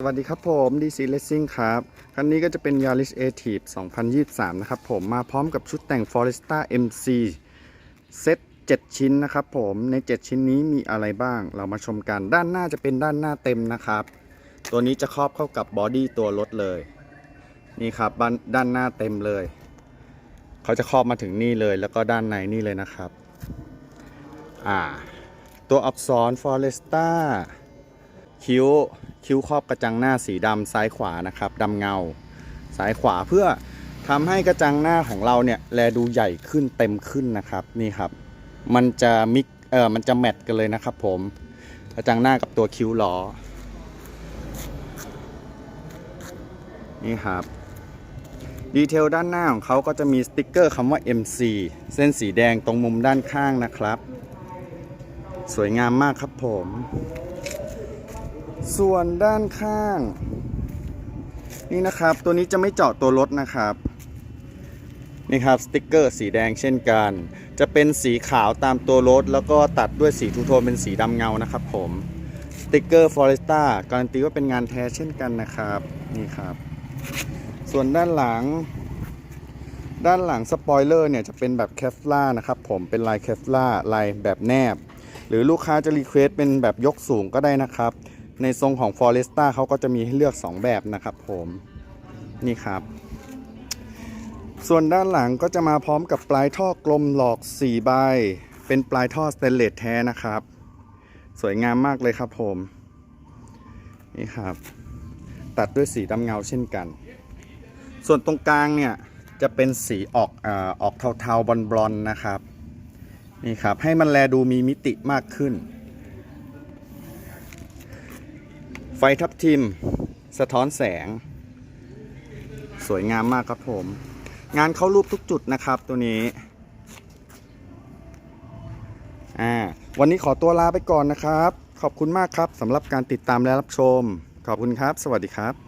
สวัสดีครับผม DC Racing ครับ คันนี้ก็จะเป็น Yaris a t i v e 2023 นะครับผมมาพร้อมกับชุดแต่ง Foresta MC เซต7ชิ้นนะครับผมใน 7 ชิ้นนี้มีอะไรบ้าง เรามาชมกันด้านหน้าจะเป็นด้านหน้าเต็มนะครับ ตัวนี้จะครอบเข้ากับบอดี้ตัวรถเลย นี่ครับบ้านด้านหน้าเต็มเลย เขาจะครอบมาถึงนี่เลย แล้วก็ด้านในนี่เลยนะครับ อ่า ตัวอักษร Foresta คิ้วคิ้วครอบกระจังหน้าสีดำซ้ายขวานะครับดำเงาซ้ายขวาเพื่อทำให้กระจังหน้าของเราเนี่ยแลดูใหญ่ขึ้นเต็มขึ้นนะครับนี่ครับ มันจะมิกเออมันจะแมทกันเลยนะครับผมกระจังหน้ากับตัวคิ้วล้อนี่ครับดีเทลด้านหน้าของเขาก็จะมีสติกเกอร์คำว่า MC เส้นสีแดงตรงมุมด้านข้างนะครับ สวยงามมากครับผม ส่วนด้านข้าง นี่นะครับ ตัวนี้จะไม่เจาะตัวรถนะครับ นี่ครับสติกเกอร์สีแดงเช่นกัน จะเป็นสีขาวตามตัวรถ แล้วก็ตัดด้วยสีทูโทนเป็นสีดำเงานะครับ ผมสติกเกอร์ฟอเรสต้าการันตีว่าเป็นงานแท้เช่นกันนะครับนี่ครับ ส่วนด้านหลัง ด้านหลังสปอยเลอร์เนี่ยจะเป็นแบบแคฟล่านะครับผมเป็นลายแคฟล่าลายแบบแนบ หรือลูกค้าจะรีเควสเป็นแบบยกสูงก็ได้นะครับ ในทรงของ Foresta เขาก็จะมีให้เลือก 2 แบบนะครับผมนี่ครับ ส่วนด้านหลังก็จะมาพร้อมกับปลายท่อกลมหลอก4ใบเป็นปลายท่อสเตนเลสแท้นะครับ สวยงามมากเลยครับผมนี่ครับ ตัดด้วยสีดำเงาเช่นกัน ส่วนตรงกลางเนี่ยจะเป็นสีออกอออกเทาๆบอลๆนะครับนี่ครับ ให้มันแลดูมีมิติมากขึ้น ไฟทับทิม สะท้อนแสง สวยงามมากครับผม งานเข้ารูปทุกจุดนะครับตัวนี้อ่าวันนี้ขอตัวลาไปก่อนนะครับ ขอบคุณมากครับสำหรับการติดตามและรับชม ขอบคุณครับ สวัสดีครับ